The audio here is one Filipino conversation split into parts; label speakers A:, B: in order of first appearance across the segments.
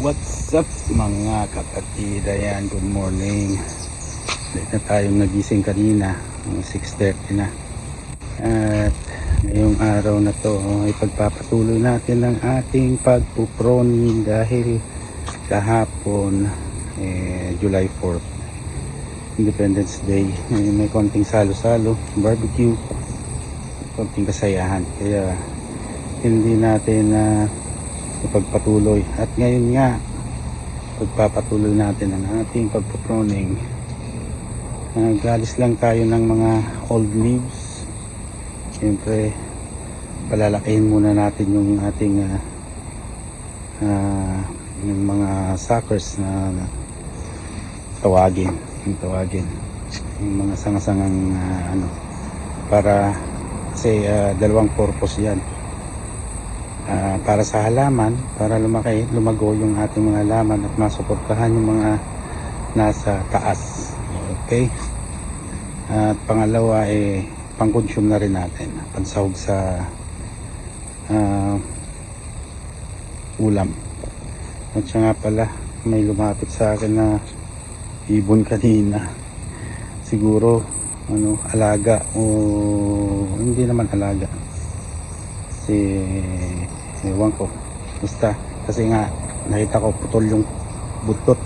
A: What's up mga kapatid? Ayan, good morning. Late na tayong nagising kanina. Mga 6.30 na. At ngayong araw na to, ipagpapatuloy natin ang ating pagpuproni dahil kahapon, eh, July 4th, Independence Day. May, may konting salo-salo, barbecue, konting kasayahan. Kaya hindi natin na ipagpatuloy. At ngayon nga, pagpapatuloy natin ang ating pagpuproning. Nagalis lang tayo ng mga old leaves. Siyempre, palalakihin muna natin yung ating ah, ah, yung mga suckers na, na tawagin. Yung tawagin. Yung mga sangasangang ah, ano, para kasi ah, dalawang purpose yan Ah, para sa halaman, para lumaki, lumago yung ating mga halaman at masuportahan yung mga nasa taas. Okay? At pangalawa, eh, pang-consume na rin natin. Pansahog sa ah, ulam. At siya nga pala, may lumapit sa akin na ibon kanina. Siguro, ano, alaga o hindi naman alaga si ewan ko. Basta kasi nga nakita ko putol yung butot.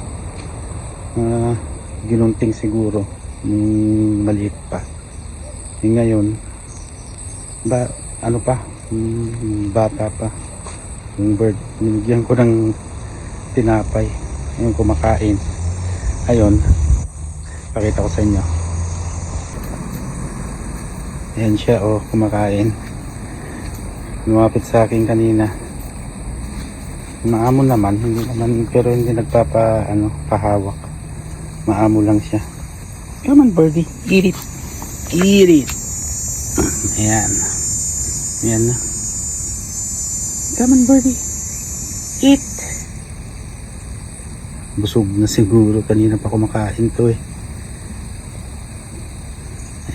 A: Uh, ginunting siguro yung maliit pa. Yung ngayon ba ano pa? Yung bata pa. Yung bird binigyan ko ng tinapay. Yung kumakain. Ayun pakita ko sa inyo. Ayan siya oh kumakain lumapit sa akin kanina. Maamo naman hindi naman pero hindi nagpapa ano pahawak. Maamo lang siya. Come on birdie. Eat it. Eat it. Ayan. Ayan na. Come on birdie. Eat. Busog na siguro. Kanina pa kumakain to eh.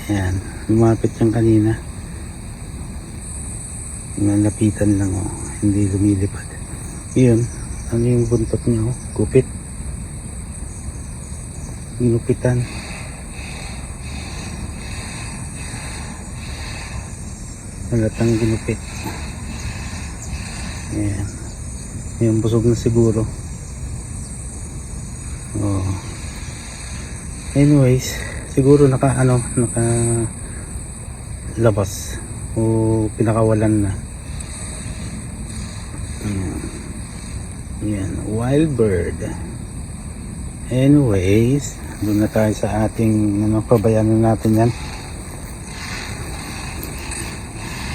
A: Ayan. Lumapit yan kanina nalapitan lang oh. Hindi lumilipad. Yun ano yung buntot niya oh? Gupit. Ginupitan halatang ginupit. Ayan. Yung busog na siguro. Oh. Anyways siguro naka ano naka labas. O pinakawalan na Ayan. Yan, wild bird. Anyways, doon na tayo sa ating ano, pabayaan na natin yan.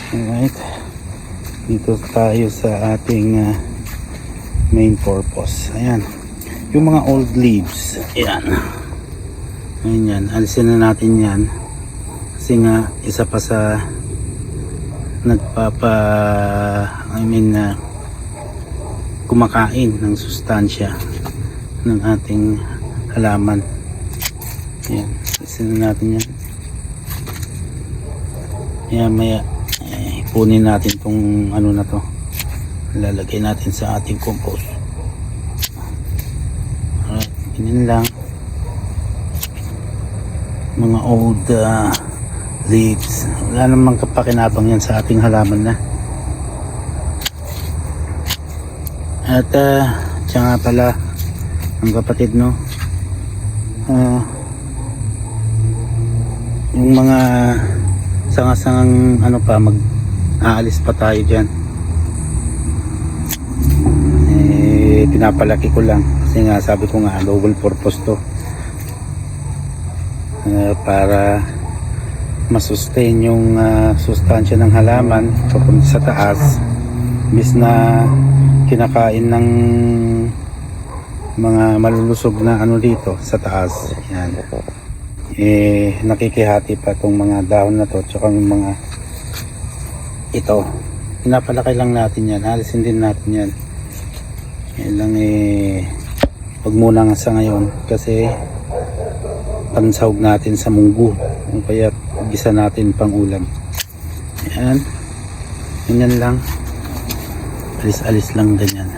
A: Alright. Dito tayo sa ating ah, main purpose. Ayan. Yung mga old leaves. Ayan. Ayan yan. Alisin na natin yan. Kasi nga, isa pa sa nagpapa I mean na kumakain ng sustansya ng ating halaman. Yan isin na natin yan. Yan maya eh, punin natin tong ano na to. Lalagay natin sa ating compost. Alright ganyan lang. Mga old uh, leaves. Wala namang kapakinabang yan sa ating halaman na at uh, siya nga pala ang kapatid no? Ah, yung mga sangasangang ano pa mag aalis pa tayo dyan. Eh pinapalaki ko lang. Kasi nga sabi ko nga double purpose to. Ah, para masustain yung ah, sustansya ng halaman sa taas. Bis na kinakain ng mga malulusog na ano dito sa taas. Yan. Eh nakikihati pa tong mga dahon na to tsaka yung mga ito. Pinapalaki lang natin yan. Alisin din natin yan. Yan lang eh wag muna nga sa ngayon kasi pansahog natin sa munggo. O kaya gisa natin pang ulam. Yan. Ganyan lang alis alis lang ganyan.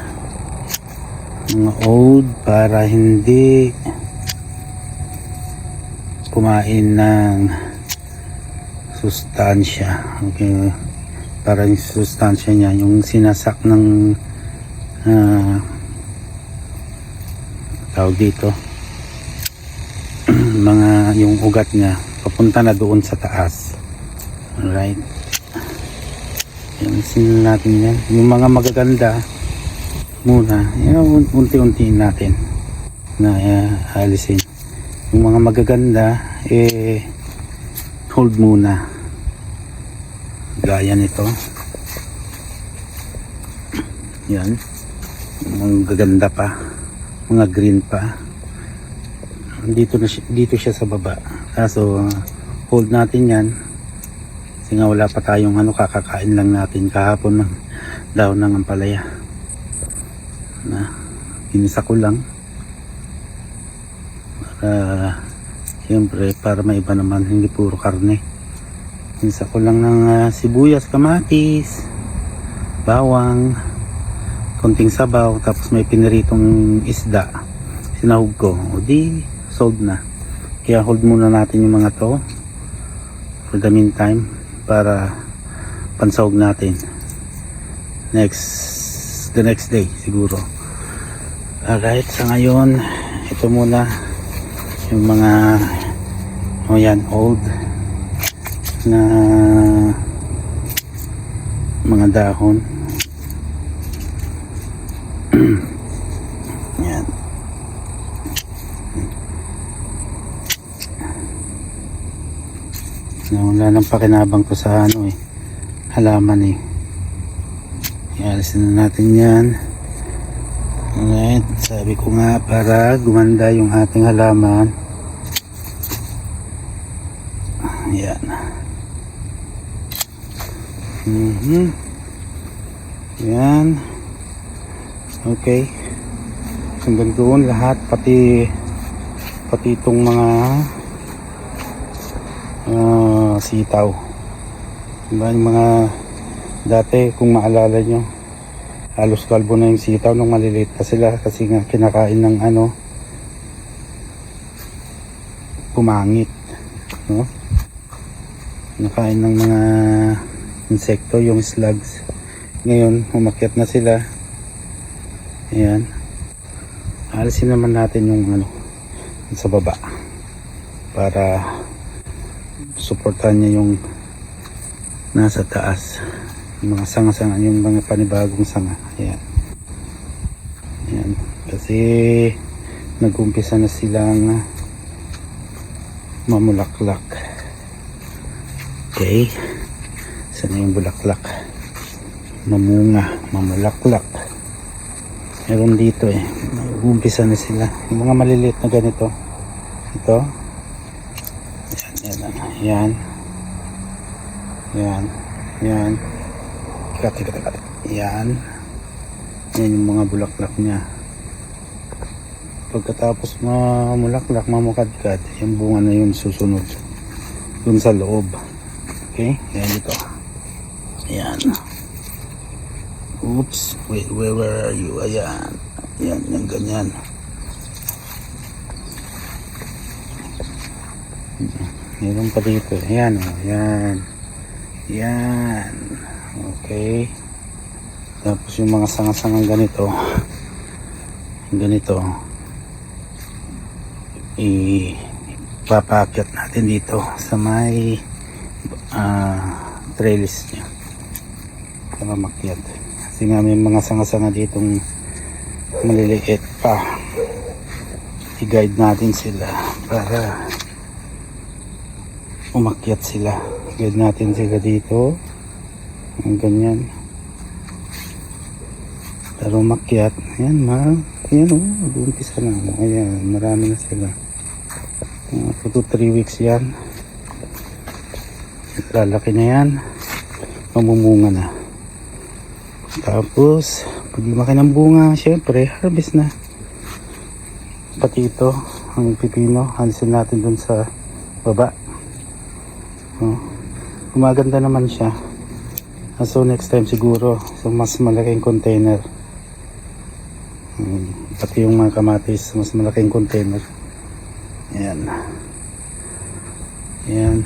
A: Mga old para hindi kumain ng sustansya. Okay para yung sustansya niya yung sinasak ng ah, tawag dito mga yung ugat niya papunta na doon sa taas. Alright Alisin natin yan. Yung mga magaganda, muna, yan, unti-untiin natin na uh, alisin. Yung mga magaganda, eh, hold muna. Gaya nito. Yan. Mga gaganda pa. Mga green pa. Dito, na dito siya sa baba. Kaso, uh, hold natin yan. Kasi nga wala pa tayong ano, kakakain lang natin kahapon ng daon ng ampalaya. Na, ginisa ko lang. Para, siyempre, para may iba naman, hindi puro karne. Ginisa ko lang ng ah, sibuyas, kamatis, bawang, konting sabaw, tapos may piniritong isda. Sinahog ko. O di, sold na. Kaya hold muna natin yung mga to for the meantime para pansahog natin. Next the next day siguro. Alright sa ngayon ito muna yung mga o yan old na mga dahon yan na wala nang pakinabang ko sa ano eh. Halaman eh. Ialisin na natin yan. Alright sabi ko nga para gumanda yung ating halaman. Yan mhm. Yan okay. Hanggang doon lahat pati pati itong mga ah, sitaw. Diba yung mga dati kung maalala nyo halos kalbo na yung sitaw nung maliliit pa sila kasi nga kinakain ng ano pumangit no? nakain ng mga insekto yung slugs ngayon umakyat na sila ayan alisin naman natin yung ano sa baba para suportahan niya yung nasa taas. Yung mga sanga-sanga yung mga panibagong sanga. Ayan. Ayan. Kasi nag-umpisa na silang mamulaklak. Okay. Sana yung bulaklak. Mamunga mamulaklak. Meron dito eh. Nag-umpisa na sila. Yung mga maliliit na ganito. Ito yan, yan. Yan. Teka, teka, teka. Yan. Yan yung mga bulaklak niya. Pagkatapos mamulaklak, mamukadkad, yung bunga na yun susunod. Dun sa loob. Okay? Yan dito. Yan. Oops. Wait, where, where are you? Ayan. Yan, yan, ganyan. Meron pa dito. Ayan, oh. Ayan. Yan. Okay. Tapos yung mga sanga-sangang ganito. Ganito. Ipapakyat natin dito sa may uh, trellis niya. Para makyat. Kasi nga may mga sanga-sanga ditong maliliit pa. I-guide natin sila para umakyat sila. Guide natin sila dito. Ang ganyan. Pero umakyat. Ayan, ma. Ayan, oh. Mag-umpisa na. Ayan, marami na sila. Uh, 2 to 3 weeks yan. Lalaki na yan. Mamumunga na. Tapos, pag lumaki ng bunga, syempre, harvest na. Pati ito, ang pipino, hansin natin dun sa baba. Oh. Gumaganda naman siya. Ah, So next time siguro, sa mas malaking container. Hmm, pati yung mga kamatis, mas malaking container. Ayan. Ayan.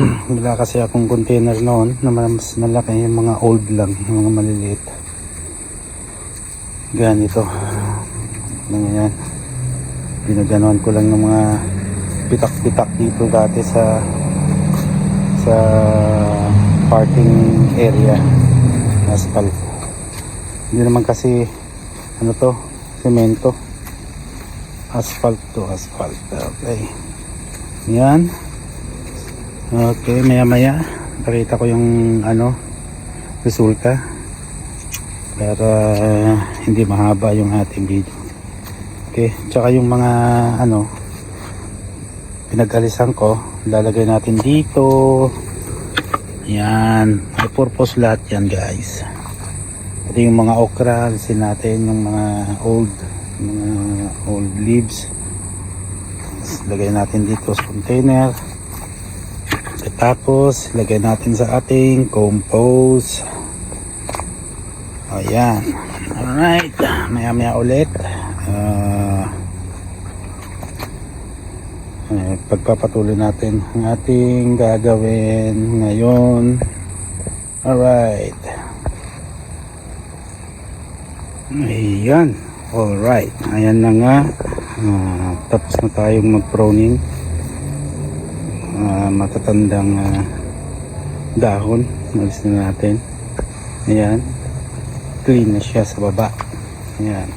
A: Wala kasi akong container noon na mas malaki yung mga old lang, yung mga maliliit. Ganito. Lang yan. Pinaganon ko lang ng mga pitak-pitak dito dati sa sa parking area asphalt. Hindi naman kasi ano to, semento. Asphalt to asphalt. Okay. Yan. Okay, maya maya pakita ko yung ano resulta para hindi mahaba yung ating video. Okay, tsaka yung mga ano pinag-alisan ko, lalagay natin dito. Yan, may purpose lahat yan guys. Ito yung mga okra, alisin natin yung mga old mga old leaves. Lagay natin dito sa container. Tapos, lagay natin sa ating compost. Ayan. Alright. Maya maya ulit. Ah, eh, pagpapatuloy natin ang ating gagawin ngayon. Alright. Ayan. Alright. Ayan na nga. Ah, tapos na tayong mag-proning. Ah, matatandang ah, dahon. Malis na natin. Ayan. Clean na siya sa baba. Ayan.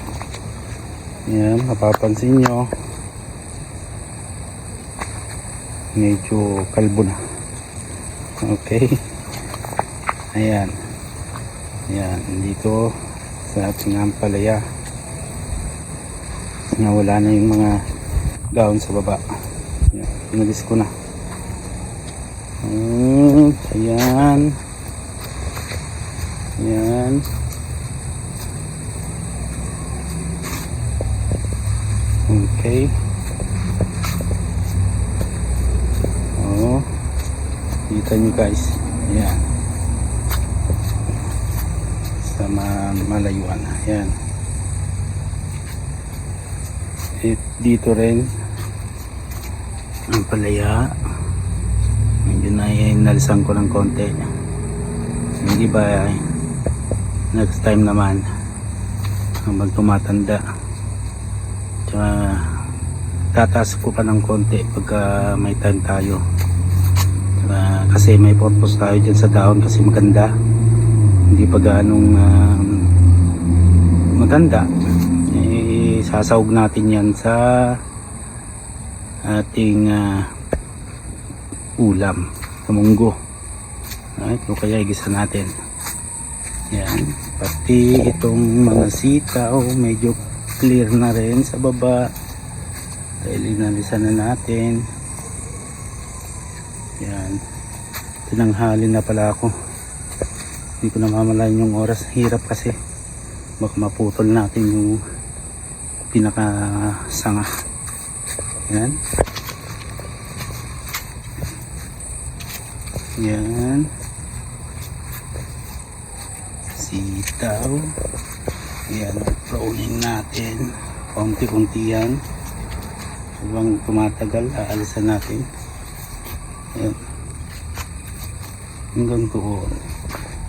A: Ayan. Mapapansin nyo. Medyo kalbo na. Okay. Ayan. Ayan dito sa ating ampalaya. Nawala na yung mga daon sa baba. Ayan, pinalis ko na. Mm, ayan. Ayan. Okay Kita nyo guys. Ayan. Sa ma malayuan. Ayan. At dito rin. Ang palaya. Medyo na inalisan ko ng konti. Hindi ba next time naman habang tumatanda. Tsaka tataas ko pa ng konti pagka may time tayo kasi may purpose tayo dyan sa dahon kasi maganda. Hindi pa ganong ah, maganda. Eh, sasawag natin yan sa ating ah, ulam sa munggo. Right, o kaya igisa natin. Yan. Pati itong mga sitaw medyo clear na rin sa baba. Dahil inalisan na natin. Yan tinanghali na pala ako. Hindi ko namamalayan yung oras. Hirap kasi. Baka maputol natin yung pinaka sanga yan yan sitaw. Yan pruning natin. Konti-kunti yan. Habang tumatagal aalisan natin. Ayan. Hanggang doon.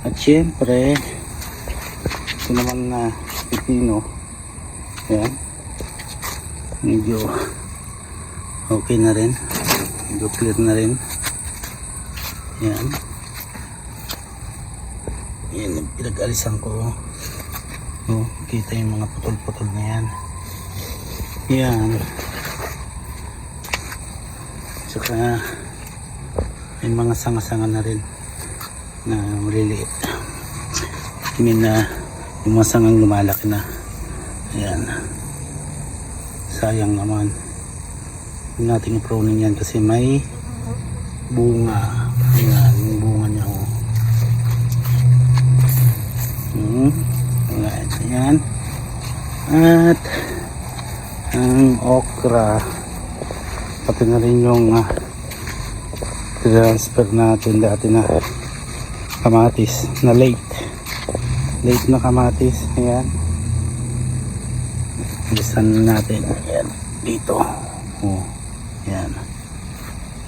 A: At syempre, ito naman na pipino. Ayan. Medyo okay na rin. Medyo clear na rin. Ayan, yung pinag-alisan ko. Oh, kita yung mga putol-putol na yan. Ayan. Tsaka, may mga sanga-sanga na rin na maliliit I mean na yung mga sangang lumalaki na. Ayan. Sayang naman. Huwag natin i-pruning yan kasi may bunga. Ayan yung bunga niya oh. hmm. ayan at ang okra. Pati na rin yung ah, transfer natin dati na kamatis na late. Late na kamatis. Ayan. Lisan natin. Ayan. Dito. Oh. Ayan.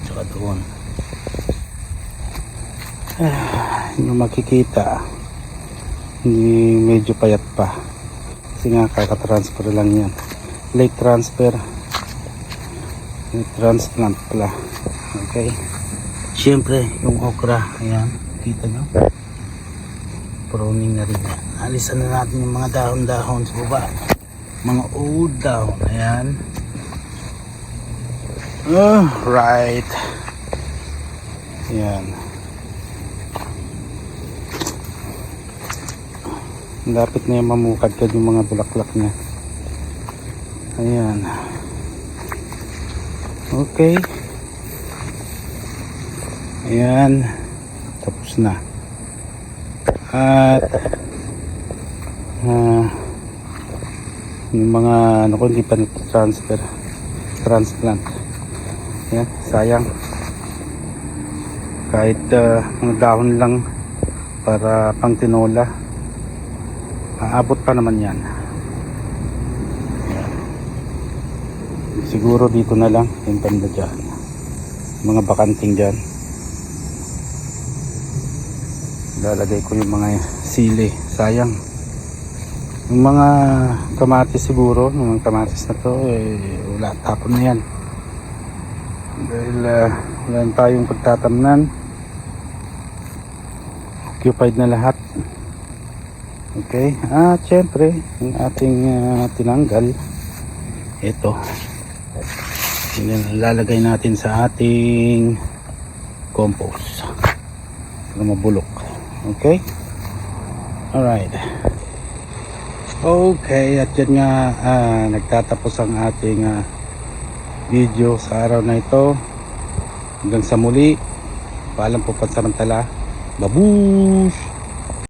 A: Tsaka doon. Ah, yung makikita. Hindi medyo payat pa. Kasi nga kakatransfer lang yan. Late transfer. Late transplant pala. Okay. Syempre yung okra. Ayan kita nyo pruning na rin alisan na natin yung mga dahon-dahon sa baba mga old dahon ayan oh, right ayan Lapit na yung mamukadkad yung mga bulaklak niya. Ayan. Okay. Ayan. Na. At ah, yung mga ano ko hindi pa transfer transplant. Ayan, sayang. Kahit ah, mga dahon lang para pang tinola. Aabot pa naman yan. Yan. Siguro dito na lang yung banda dyan. Mga bakanting dyan. Lalagay ko yung mga sili. Sayang. Yung mga kamatis siguro, yung mga kamatis na to, eh, wala, tapon na yan. Dahil uh, wala na tayong pagtatamnan. Occupied na lahat. Okay. At syempre, yung ating ah, tinanggal, ito. Lalagay natin sa ating compost. Para mabulok. Okay? Alright. Okay, at yan nga, ah, nagtatapos ang ating ah, video sa araw na ito. Hanggang sa muli. Paalam po pansamantala. Babush!